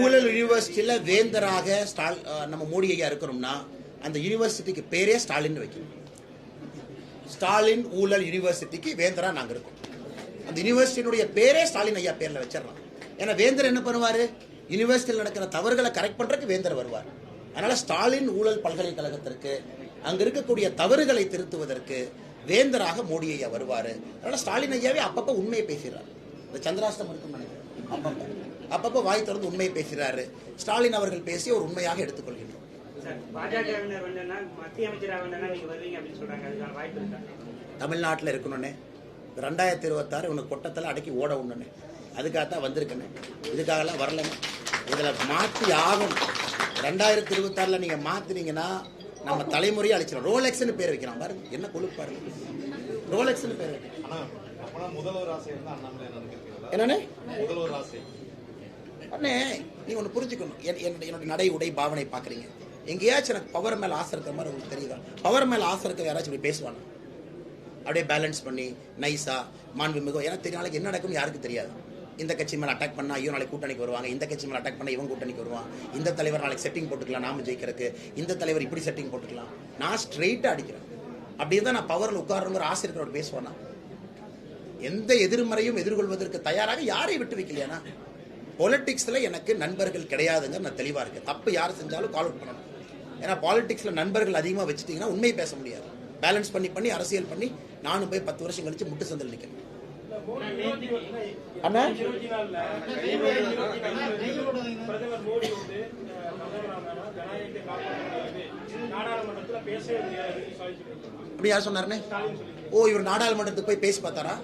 ஊழல் யூனிவர்சிட்டியில வேந்தராக ஸ்டால் நம்ம மோடி ஐயா இருக்கிறோம்னா அந்த யூனிவர்சிட்டிக்கு பேரே ஸ்டாலின் வைக்கணும். ஸ்டாலின் ஊழல் யூனிவர்சிட்டிக்கு வேந்தரா நாங்க இருக்கோம். அந்த யூனிவர்சிட்டியினுடைய பேரே ஸ்டாலின் ஐயா பேர்ல வச்சிடலாம். ஏன்னா வேந்தர் என்ன பண்ணுவாரு? யூனிவர்சிட்டியில் நடக்கிற தவறுகளை கரெக்ட் பண்றதுக்கு வேந்தர் வருவார். அதனால ஸ்டாலின் ஊழல் பல்கலைக்கழகத்திற்கு அங்க இருக்கக்கூடிய தவறுகளை திருத்துவதற்கு வேந்தராக மோடி ஐயா வருவாரு. அதனால ஸ்டாலின் ஐயாவே அப்பப்ப உண்மையை பேசுகிறார் இந்த சந்திராஷ்டம் இருக்கும் நினைக்கிறேன். அப்பப்போ. அப்பப்ப வாய் திறந்து உண்மையை பேசுகிறாரு ஸ்டாலின் அவர்கள் பேசி ஒரு உண்மையாக எடுத்துக்கொள்கின்றோம் தமிழ்நாட்டில் இருக்கணும்னே. ரெண்டாயிரத்தி இருபத்தாறு உனக்கு கொட்டத்தில் அடக்கி ஓட உடனே. அதுக்காக தான் வந்திருக்கேனே. இதுக்காகலாம் வரலங்க. இதில் மாற்றி ஆகணும். ரெண்டாயிரத்தி இருபத்தாறில் நீங்கள் மாற்றினீங்கன்னா நம்ம தலைமுறையை அழிச்சிடும் ரோலெக்ஸ்னு பேர் வைக்கிறான். பாருங்க என்ன கொழுப்பு பாருங்க. ரோலெக்ஸ்னு பேர் வைக்கிறான். என்னண்ணே? அண்ணே நீ ஒன்று புரிஞ்சுக்கணும். என்- என்னுடைய நடை உடை பாவனை பார்க்குறீங்க. எங்கேயாச்சும் எனக்கு பவர் மேலே ஆசை இருக்கிற மாதிரி உங்களுக்கு தெரியுதா? பவர் மேலே ஆசை இருக்க யாராச்சும் இப்படி பேசுவாங்க அப்படியே பேலன்ஸ் பண்ணி நைஸா மிகவும் ஏன்னா தெரியும் நாளைக்கு என்ன நடக்கும்னு யாருக்கு தெரியாது. இந்த கட்சி மேலே அட்டாக் பண்ணால் ஐயோ நாளைக்கு கூட்டணிக்கு வருவாங்க. இந்த கட்சி மேலே அட்டாக் பண்ணால் இவன் கூட்டணிக்கு வருவான் இந்த தலைவர் நாளைக்கு செட்டிங் போட்டுக்கலாம் நாம ஜெயிக்கிறதுக்கு. இந்த தலைவர் இப்படி செட்டிங் போட்டுக்கலாம். நான் ஸ்ட்ரெயிட்டாக அடிக்கிறேன். அப்படி தான் நான் பவரில் உட்காரணுங்கிற ஆசை இருக்கிறவர் பேசுவேன்னா எந்த எதிர்மறையும் எதிர்கொள்வதற்கு தயாராக யாரை விட்டு வைக்கலையானா? பொலிட்டிக்ஸில் எனக்கு நண்பர்கள் கிடையாதுங்க நான் தெளிவாக இருக்கேன். தப்பு யார் செஞ்சாலும் கால் அவுட் பண்ணணும். ஏன்னா பாலிட்டிக்ஸில் நண்பர்கள் அதிகமாக வச்சுட்டிங்கன்னா உண்மையை பேச முடியாது. பேலன்ஸ் பண்ணி பண்ணி அரசியல் பண்ணி நானும் போய் பத்து வருஷம் கழிச்சு முட்டு சந்தில் நிற்கிறேன் அண்ணா? அப்படி யார் சொன்னாருன்னு? ஓ இவர் நாடாளுமன்றத்துக்கு போய் பேசி பார்த்தாரா?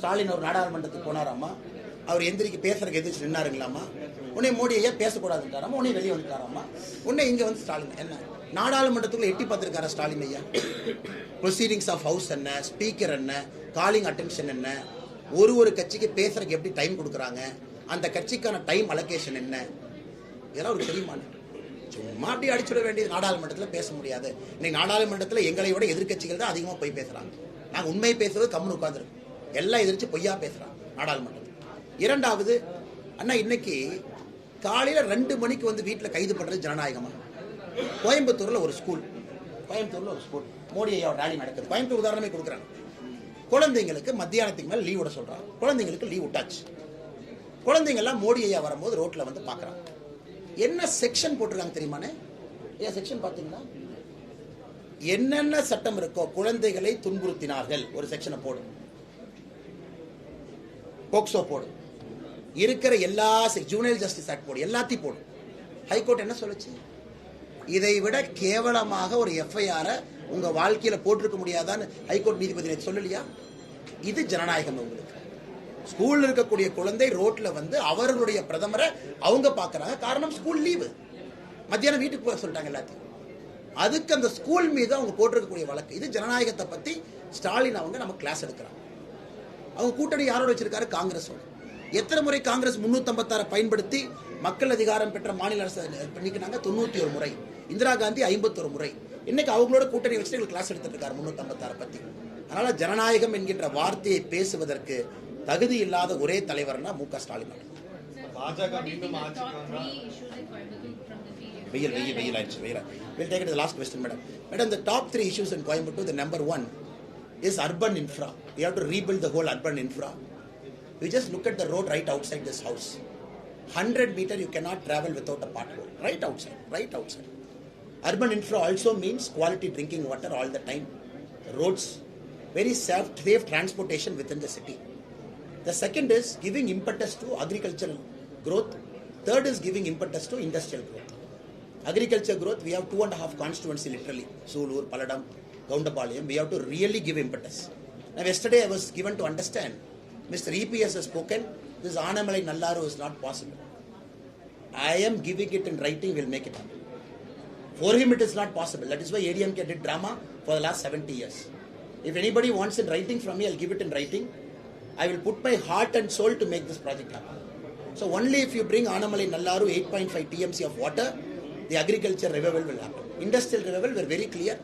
ஸ்டாலின் ஒரு நாடாளுமன்றத்துக்கு போனாராமா? அவர் எந்திரிக்கு பேசுறதுக்கு எதிர்த்து நின்னாருங்களாமா உன்னை மோடி ஐயா பேசக்கூடாதுன்றாராமா உன்னை வெளியே வந்துட்டாராமா உன்னை இங்கே வந்து ஸ்டாலின் என்ன? நாடாளுமன்றத்துக்குள்ள எட்டி பார்த்துருக்காரா ஸ்டாலின் ஐயா? ப்ரொசீடிங்ஸ் ஆஃப் ஹவுஸ் என்ன? ஸ்பீக்கர் என்ன? காலிங் அட்டென்ஷன் என்ன? ஒரு ஒரு கட்சிக்கு பேசுறதுக்கு எப்படி டைம் கொடுக்குறாங்க? அந்த கட்சிக்கான டைம் அலோகேஷன் என்ன? இதெல்லாம் அவருக்கு தெரியுமாண்ணே சும்மா அப்படி அடிச்சுட வேண்டியது நாடாளுமன்றத்தில் பேச முடியாது. இன்னைக்கு நாடாளுமன்றத்தில் எங்களை விட எதிர்க்கட்சிகள் தான் அதிகமாக போய் பேசுகிறாங்க நாங்கள் உண்மையை பேசுறது கம்முன்னு உட்காந்துருக்கோம் எல்லாம் எதிர்த்து பொய்யா பேசுகிறாங்க நாடாளுமன்றத்தில். இரண்டாவது அண்ணா இன்னைக்கு காலையில ரெண்டு மணிக்கு வந்து வீட்டில் கைது பண்றது ஜனநாயகமா? கோயம்புத்தூர்ல ஒரு ஸ்கூல் கோயம்புத்தூர்ல ஒரு ஸ்கூல் மோடி ஐயா ரேலி நடக்குது. கோயம்புத்தூர் உதாரணமே கொடுக்குறாங்க குழந்தைங்களுக்கு மத்தியானத்துக்கு மேல லீவ் விட சொல்றாங்க குழந்தைங்களுக்கு லீவ் விட்டாச்சு. குழந்தைங்க எல்லாம் மோடி ஐயா வரும்போது ரோட்ல வந்து பார்க்கறாங்க என்ன செக்ஷன் போட்டிருக்காங்க தெரியுமானே ஏன் செக்ஷன் பார்த்தீங்களா? என்னென்ன சட்டம் இருக்கோ குழந்தைகளை துன்புறுத்தினார்கள். ஒரு செக்ஷனை போடு. போக்சோ போடு. இருக்கிற எல்லா ஜூனியர் ஜஸ்டிஸ் ஆக்ட் போடு எல்லாத்தையும் போடு. ஹைகோர்ட் என்ன சொல்லுச்சு? இதை விட கேவலமாக ஒரு எஃப்ஐஆரை உங்க வாழ்க்கையில போட்டிருக்க முடியாதான்னு ஹைகோர்ட் நீதிபதி சொல்லலையா? இது ஜனநாயகம் உங்களுக்கு. ஸ்கூல்ல இருக்கக்கூடிய குழந்தை ரோட்ல வந்து அவர்களுடைய பிரதமரை அவங்க பாக்குறாங்க காரணம் ஸ்கூல் லீவு மத்தியானம் வீட்டுக்கு போக சொல்லிட்டாங்க எல்லாத்தையும். அதுக்கு அந்த ஸ்கூல் மீது அவங்க போட்டிருக்கக்கூடிய வழக்கு. இது ஜனநாயகத்தை பத்தி ஸ்டாலின் அவங்க நம்ம கிளாஸ் எடுக்கிறாங்க. அவங்க கூட்டணி யாரோட வச்சிருக்காரு? காங்கிரஸோட. எத்தனை முறை காங்கிரஸ் 356 பயன்படுத்தி மக்கள் அதிகாரம் பெற்ற மாநில அரசு பண்ணிக்கினாங்க தொண்ணூத்தி ஒரு முறை. இந்திரா காந்தி ஐம்பத்தொரு முறை. இன்னைக்கு அவங்களோட கூட்டணி வச்சுட்டு எங்களுக்கு கிளாஸ் எடுத்துட்டு இருக்காரு 356 பத்தி. அதனால ஜனநாயகம் என்கின்ற வார்த்தையை பேசுவதற்கு தகுதி இல்லாத ஒரே தலைவர்னா மு க ஸ்டாலின் அவர்கள். வெயில் வெயில் வெயில் ஆயிடுச்சு வெயில் will take it last question madam madam the top three issues in Coimbatore the number one is urban infra. We have to rebuild the whole urban infra. You just look at the road right outside this house. 100 meter you cannot travel without a pothole. Right outside right outside. Urban infra also means quality drinking water all the time. Roads very safe safe transportation within the city. The second is giving impetus to agricultural growth. Third is giving impetus to industrial growth. Agriculture growth we have two and a half constituency literally. Sulur, Paladam, Gaundapalayam we have to really give impetus. Now, yesterday I was given to understand, Mr. EPS has spoken, this Anamalai Nallaru is not possible. I am giving it in writing, we'll make it happen. For him, it is not possible. That is why ADMK did drama for the last 70 years. If anybody wants in writing from me, I'll give it in writing. I will put my heart and soul to make this project happen. So only if you bring Anamalai Nallaru 8.5 TMC of water, the agriculture revival will happen. Industrial revival, we're very clear.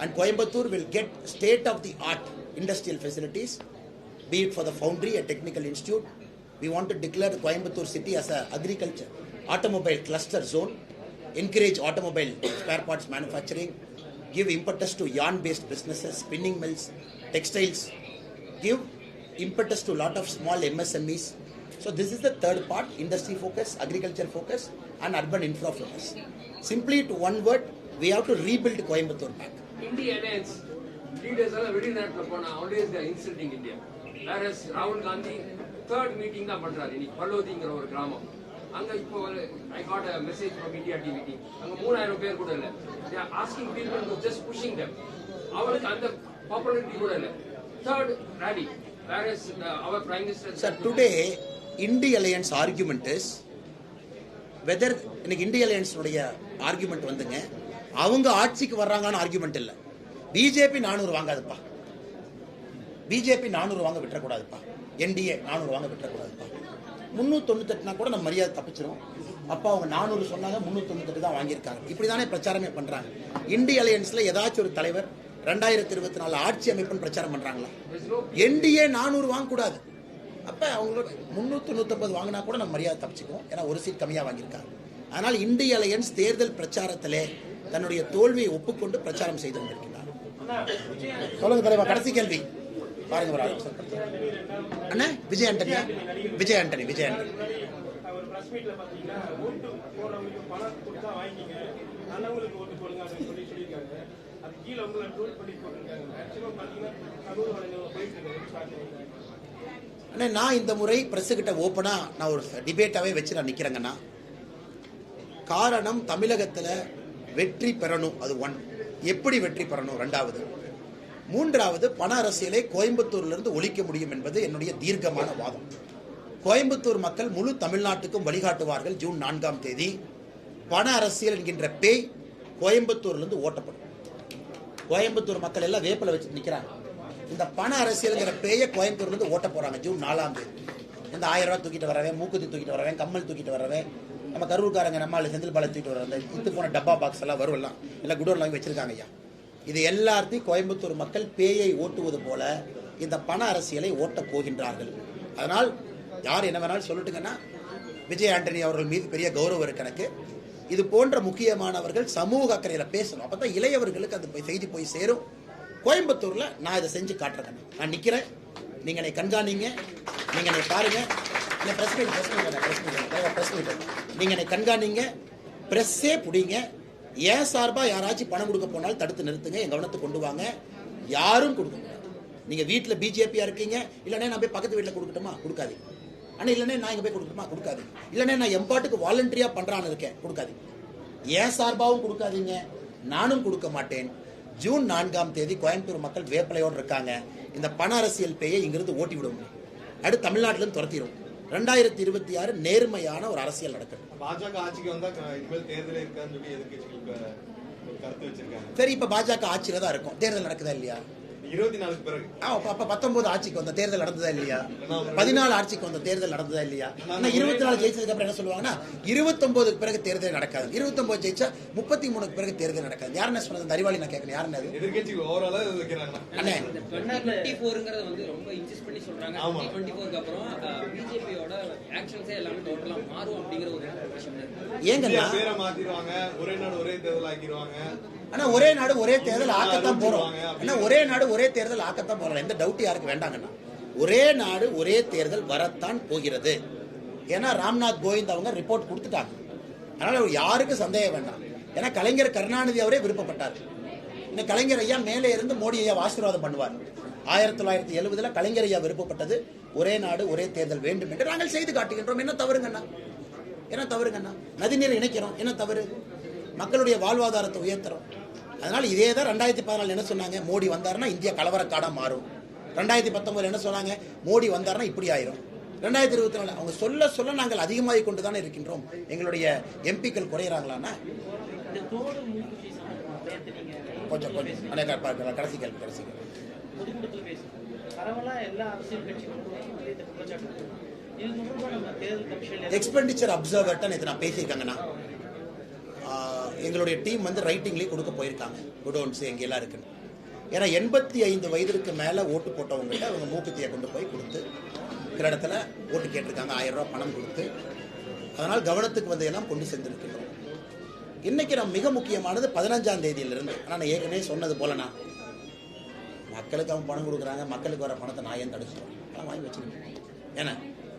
And Coimbatore will get state of the art industrial facilities, be it for the foundry a Technical Institute. We want to declare Coimbatore city as an agriculture automobile cluster zone, encourage automobile spare parts manufacturing, give impetus to yarn-based businesses, spinning mills, textiles, give impetus to a lot of small MSMEs. So this is the third part, industry focus, agriculture focus and urban infra focus. Simply to one word, we have to rebuild Coimbatore back. India leaders are very not always they are insulting India. வேற ராகுல் Gandhi third meeting தான் பண்றாரு இன்னைக்கு பல்லோதிங்கிற ஒரு கிராமம். அங்க இப்போ I got a message from India T அங்க மூணாயிரம் பேர் கூட இல்ல. Asking people to just pushing them அவருக்கு அந்த பாப்புலாரிட்டி கூட இல்ல. தேர்ட் ரேலி வேற அவர் prime minister sir today INDI alliance argument is whether இன்னைக்கு இந்திய அலையன்ஸுடைய ஆர்குமெண்ட் வந்துங்க. அவங்க ஆட்சிக்கு வர்றாங்கன்னு ஆர்குமெண்ட் இல்லை. பிஜேபி நானூறு வாங்காதுப்பா. பிஜேபி நானூறு வாங்க விட்டுறக்கூடாதுப்பா. என்டிஏ நானூறு வாங்க விட்டுறக்கூடாதுப்பா. முந்நூற்றி தொண்ணூத்தெட்டுனா கூட நம்ம மரியாதை தப்பிச்சிடும் அப்பா அவங்க நானூறு சொன்னாங்க முந்நூற்றொண்ணூத்தெட்டு தான் வாங்கியிருக்காங்க. இப்படி தானே பிரச்சாரமே பண்ணுறாங்க இந்திய அலையன்ஸில் ஏதாச்சும் ஒரு தலைவர் ரெண்டாயிரத்தி இருபத்தி நாலு ஆட்சி அமைப்புன்னு பிரச்சாரம் பண்ணுறாங்களா என்டிஏ நானூறு வாங்கக்கூடாது. அப்போ அவங்களோட முந்நூற்றி நூற்றம்பது வாங்கினா கூட நம்ம மரியாதை தப்பிச்சுக்குவோம். ஏன்னா ஒரு சீட் கம்மியாக வாங்கியிருக்காங்க. அதனால் இந்திய அலையன்ஸ் தேர்தல் பிரச்சாரத்திலே தன்னுடைய தோல்வியை ஒப்புக்கொண்டு பிரச்சாரம் செய்து கொண்டிருக்கிறார். சொல்லுங்க தலைவா கடைசி கேள்வி. பாருங்க ஒரு அண்ணா விஜய் ஆண்டனியா? விஜய் ஆண்டனி விஜய் ஆண்டனி. அண்ணா நான் இந்த முறை பிரஸ்ஸுக்கிட்ட ஓப்பனாக நான் ஒரு டிபேட்டாகவே வச்சு நான் நிற்கிறேங்கண்ணா காரணம் தமிழகத்தில் வெற்றி பெறணும் அது ஒன் எப்படி வெற்றி பெறணும் ரெண்டாவது? மூன்றாவது பண அரசியலை கோயம்புத்தூர்லிருந்து ஒழிக்க முடியும் என்பது என்னுடைய தீர்க்கமான வாதம். கோயம்புத்தூர் மக்கள் முழு தமிழ்நாட்டுக்கும் வழிகாட்டுவார்கள் ஜூன் நான்காம் தேதி. பண அரசியல் என்கின்ற பேய் கோயம்புத்தூர்லேருந்து ஓட்டப்படும். கோயம்புத்தூர் மக்கள் எல்லாம் வேப்பில் வச்சு நிற்கிறாங்க இந்த பண அரசியல்ங்கிற பேயை கோயம்புத்தூர்லேருந்து ஓட்ட போகிறாங்க ஜூன் நாலாம் தேதி. இந்த ஆயிரம் ரூபா தூக்கிட்டு வரவேன் மூக்குத்தி தூக்கிட்டு வரவேன் கம்மல் தூக்கிட்டு வரவேன் நம்ம கரூர்காரங்க நம்மால் செந்தில் பாலை தூக்கிட்டு வர அந்த இத்து போன டப்பா பாக்ஸ் எல்லாம் வருவெல்லாம் எல்லாம். குடோன்ல வச்சிருக்காங்க ஐயா. இது எல்லாத்தையும் கோயம்புத்தூர் மக்கள் பேயை ஓட்டுவது போல இந்த பண அரசியலை ஓட்டப் போகின்றார்கள். அதனால் யார் என்ன வேணாலும் சொல்லட்டுங்கன்னா விஜய் ஆண்டனி அவர்கள் மீது பெரிய கௌரவம் இருக்கு எனக்கு. இது போன்ற முக்கியமானவர்கள் சமூக அக்கறையில் பேசணும். அப்பதான் இளையவர்களுக்கு அந்த போய் செய்தி போய் சேரும். கோயம்புத்தூரில் நான் இதை செஞ்சு காட்டுறேன். நான் நிற்கிறேன் நீங்கள் என்னை கண்காணிங்க. நீங்கள் என்னை பாருங்கள் இல்லை press meet press meet press meet meet என்னை கண்காணிங்க. ப்ரெஸ்ஸே பிடிங்க. ஏன் சார்பாக யாராச்சும் பணம் கொடுக்க போனாலும் தடுத்து நிறுத்துங்க என் கவனத்தை கொண்டு வாங்க. யாரும் கொடுக்க முடியாது. வீட்டில் பிஜேபியாக இருக்கீங்க இல்லைன்னா நான் போய் பக்கத்து வீட்டில் கொடுக்கட்டுமா? கொடுக்காதீங்க. ஆனால் இல்லைன்னா நான் இங்கே போய் கொடுக்கட்டுமா? கொடுக்காதீங்க. இல்லைன்னா நான் எம்பாட்டுக்கு வாலண்டரியாக பண்ணுறான்னு இருக்கேன் கொடுக்காதீங்க. ஏன் சார்பாகவும் கொடுக்காதீங்க? நானும் கொடுக்க மாட்டேன். ஜூன் நான்காம் தேதி கோயம்புத்தூர் மக்கள் வேப்பலையோடு இருக்காங்க. இந்த பண அரசியல் பேயை இங்கிருந்து ஓட்டி விட முடியும் அடுத்து தமிழ்நாட்டிலும் துரத்திடுவோம் ரெண்டாயிரத்தி இருபத்தி ஆறு நேர்மையான ஒரு அரசியல் நடக்கணும் பாஜக ஆட்சிக்கு வந்தா இனிமேல் தேர்தலே இருக்கான்னு சொல்லி வச்சிருக்காங்க. சரி இப்ப பாஜக ஆட்சியில தான் இருக்கும். தேர்தல் நடக்குதா இல்லையா? இருபத்தி நாலுக்கு பிறகு. அப்ப பத்தொன்பது ஆட்சிக்கு வந்த தேர்தல் நடந்ததா இல்லையா? பதினாலு ஆட்சிக்கு வந்த தேர்தல் நடந்ததா இல்லையா? ஆனா இருபத்தி நாலு ஜெயிச்சதுக்கு அப்புறம் என்ன சொல்லுவாங்கன்னா இருபத்தொன்பதுக்கு பிறகு தேர்தல் நடக்காது. இருபத்தொன்பது ஜெயிச்சா முப்பத்தி மூணுக்கு பிறகு தேர்தல் நடக்காது. யாருன்னு சொன்னது இந்த அறிவாளி நான் கேட்கணும் யாருன்னு அது? எதிர்க்கட்சிகள் ஓவராலா வைக்கிறாங்க. அண்ணே. டுவெண்ட்டி ஃபோருங்கிறத வந்து ரொம்ப இன்சிஸ்ட் பண்ணி சொல்றாங்க. ஆமா. டுவெண்ட்டி ஃபோருக்கு அப்புறம் பிஜேபியோட ஆக்ஷன்ஸே எல்லாமே டோட்டலா மாறும் அப்படிங்கிற ஒரு விஷயம் இருக்கு. ஏங்கண்ணா? பேரை மாத்திடுவாங்க. ஒரே நாடு ஒரே தேர்தல் ஆக்கிடுவாங்க ஆனா ஒரே நாடு ஒரே தேர்தல் ஆக்கத்தான் போறோம். ஆனா ஒரே நாடு ஒரே தேர்தல் ஆக்கத்தான் போறோம். எந்த டவுட் யாருக்கு வேண்டாங்கண்ணா? ஒரே நாடு ஒரே தேர்தல் வரத்தான் போகிறது. ஏன்னா ராம்நாத் கோவிந்த் அவங்க ரிப்போர்ட் கொடுத்துட்டாங்க. அதனால யாருக்கும் சந்தேகம் வேண்டாம். ஏன்னா கலைஞர் கருணாநிதி அவரே விருப்பப்பட்டார். இந்த கலைஞர் ஐயா மேலே இருந்து மோடி ஐயா ஆசீர்வாதம் பண்ணுவார். ஆயிரத்தி தொள்ளாயிரத்தி எழுபதுல கலைஞர் ஐயா விருப்பப்பட்டது ஒரே நாடு ஒரே தேர்தல் வேண்டும் என்று நாங்கள் செய்து காட்டுகின்றோம். என்ன தவறுங்கண்ணா? என்ன தவறுங்கண்ணா? நதிநீர் இணைக்கிறோம். என்ன தவறு? மக்களுடைய வாழ்வாதாரத்தை உயர்த்துறோம். அதனால இதே தான் ரெண்டாயிரத்தி பதினாலு என்ன சொன்னாங்க? மோடி வந்தாருன்னா இந்தியா கலவரக்காடா மாறும். ரெண்டாயிரத்தி பத்தொன்பதுல என்ன சொன்னாங்க? மோடி வந்தாருன்னா இப்படி ஆயிரும். ரெண்டாயிரத்தி இருபத்தி நாலு அவங்க சொல்ல சொல்ல நாங்கள் அதிகமாகி கொண்டு தானே இருக்கின்றோம். எங்களுடைய எம்பிக்கள் குறையிறாங்களான்னா கொஞ்சம் கொஞ்சம். அண்ணே, க- கடைசி கேள்வி கடைசி எக்ஸ்பெண்டிச்சர் அப்சர்வர்ட்ட நேற்று நான் பேசியிருக்காங்கண்ணா. எங்களுடைய டீம் வந்து ரைட்டிங்லேயே கொடுக்க போயிருக்காங்க. குடோன்ஸ் எங்க எல்லாம் இருக்குன்னு ஏன்னா எண்பத்தி ஐந்து வயதிற்கு மேலே ஓட்டு போட்டவங்ககிட்ட அவங்க மூக்குத்தியை கொண்டு போய் கொடுத்து சில இடத்துல ஓட்டு கேட்டிருக்காங்க. ஆயிரம் ரூபா பணம் கொடுத்து. அதனால் கவனத்துக்கு வந்ததெல்லாம் கொண்டு சேர்ந்துருக்கிறோம் இன்னைக்கு நம்ம மிக முக்கியமானது பதினஞ்சாம் தேதியிலிருந்து. ஆனால் நான் ஏற்கனவே சொன்னது போலண்ணா மக்களுக்கு அவன் பணம் கொடுக்குறாங்க. மக்களுக்கு வர பணத்தை நான் ஏன் தடுக்கிறோம்? நான் வாங்கி வச்சுக்கணும். ஏன்னா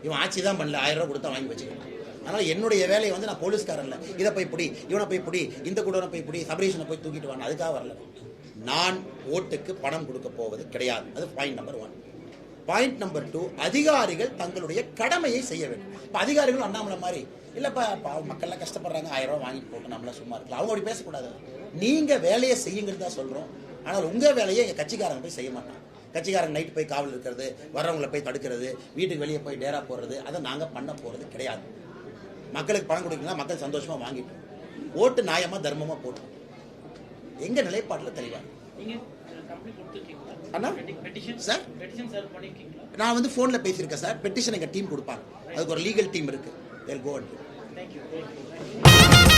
இவன் ஆட்சி தான் பண்ணல. ஆயிரம் ரூபா கொடுத்தா வாங்கி வச்சுக்கணும். அதனால் என்னுடைய வேலையை வந்து நான் போலீஸ்காரன் இல்லை. இதை போய் பிடி இவனை போய் பிடி இந்த குடோனை போய் பிடி சபரீஷனை போய் தூக்கிட்டு வாங்க அதுக்காக வரல. நான் ஓட்டுக்கு பணம் கொடுக்க போவது கிடையாது. அது point number one point number two அதிகாரிகள் தங்களுடைய கடமையை செய்ய வேண்டும். இப்போ அதிகாரிகள் அண்ணாமலை மாதிரி இல்லைப்பா மக்கள்லாம் கஷ்டப்படுறாங்க ஆயிரம் ரூபா வாங்கிட்டு போட்டு நம்மளாம் சும்மா இருக்கலாம். அவங்க அப்படி பேசக்கூடாது. நீங்கள் வேலையை செய்யுங்கன்னு தான் சொல்கிறோம் ஆனால் உங்கள் வேலையை எங்கள் கட்சிக்காரங்க போய் செய்ய மாட்டாங்க. கட்சிக்காரங்க நைட்டு போய் காவல் இருக்கிறது வர்றவங்களை போய் தடுக்கிறது வீட்டுக்கு வெளியே போய் டேரா போடுறது அதை நாங்கள் பண்ண போகிறது கிடையாது. மக்களுக்கு பணம் கொடுக்கலாம் மக்கள் சந்தோஷமாக வாங்கிட்டோம் ஓட்டு நியாயமாக தர்மமாக போட்டோம். எங்கள் நிலைப்பாட்டில் தெளிவாக அண்ணா? சார்? நான் வந்து ஃபோனில் பேசியிருக்கேன் சார். பெட்டிஷன் எங்கள் டீம் கொடுப்பாங்க. அதுக்கு ஒரு லீகல் டீம் இருக்குது தேல் கோ அண்ட் தேங்க்யூ